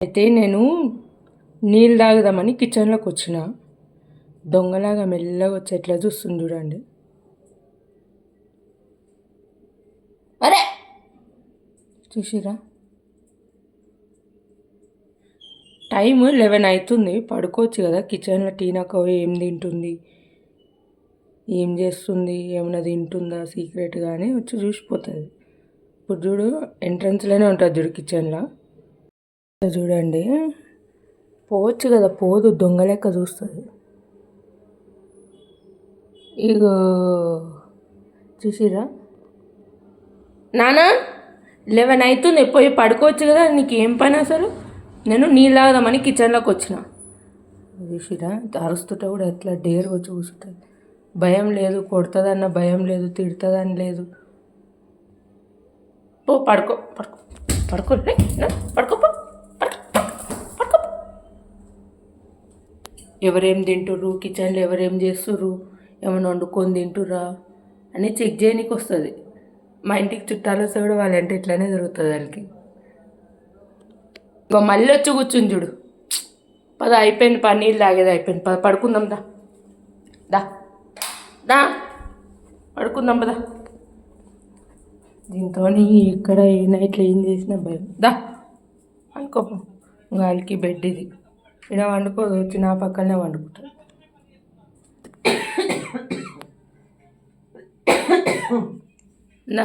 అయితే నేను నీళ్ళు తాగుదామని కిచెన్లోకి వచ్చిన. దొంగలాగా మెల్లగా వచ్చి ఎట్లా చూస్తుంది చూడండి. అరే! చూసిరా టైం లెవెన్ అవుతుంది పడుకోవచ్చు కదా. కిచెన్లో టీనాకో ఏం తింటుంది? ఏం చేస్తుంది? ఏమైనా తింటుందా? సీక్రెట్గా అని వచ్చి చూసిపోతుంది. ఇప్పుడు చూడు ఎంట్రన్స్లోనే ఉంటుంది చూడు కిచెన్లో. చూడండి పోవచ్చు కదా పోదు దొంగ లెక్క చూస్తుంది. ఇగో చూసిరా నానా లెవెన్ అవుతుంది పోయి పడుకోవచ్చు కదా నీకు ఏం పని అసలు? నేను నీళ్ళాగదామని కిచెన్లోకి వచ్చిన. చూసిరా అరుస్తుంటే కూడా ఎట్లా డేర్ వచ్చి కూర్చుంటుంది భయం లేదు కొడుతుందన్న భయం లేదు తిడుతుందని లేదు. పో పడుకో పడుకో పడుకో పడుకోపో పడుకో, పడుకో, పడుకో పో. ఎవరేం తింటుర్రు? కిచెన్లో ఎవరేం చేస్తుర్రు? ఏమైనా వండుకొని తింటుర్రా? అని చెక్ చేయడానికి వస్తుంది. మా ఇంటికి చుట్టాలు వస్తే కూడా వాళ్ళంటే ఇట్లానే జరుగుతుంది వాళ్ళకి. ఇక మళ్ళీ వచ్చి కూర్చుని చూడు. పద అయిపోయింది పని నీళ్ళు తాగేది అయిపోయింది. పద పడుకుందాం దా. దా. దా. పడుకుందాం పదా. దీంతో ఇక్కడ ఏ నైట్లో ఏం చేసినా భయం. దా. అనుకో గాలికి బెడ్ ఇది. ఇక్కడ వండుకోదు వచ్చి నా పక్కనే వండుకుంటుంది నా.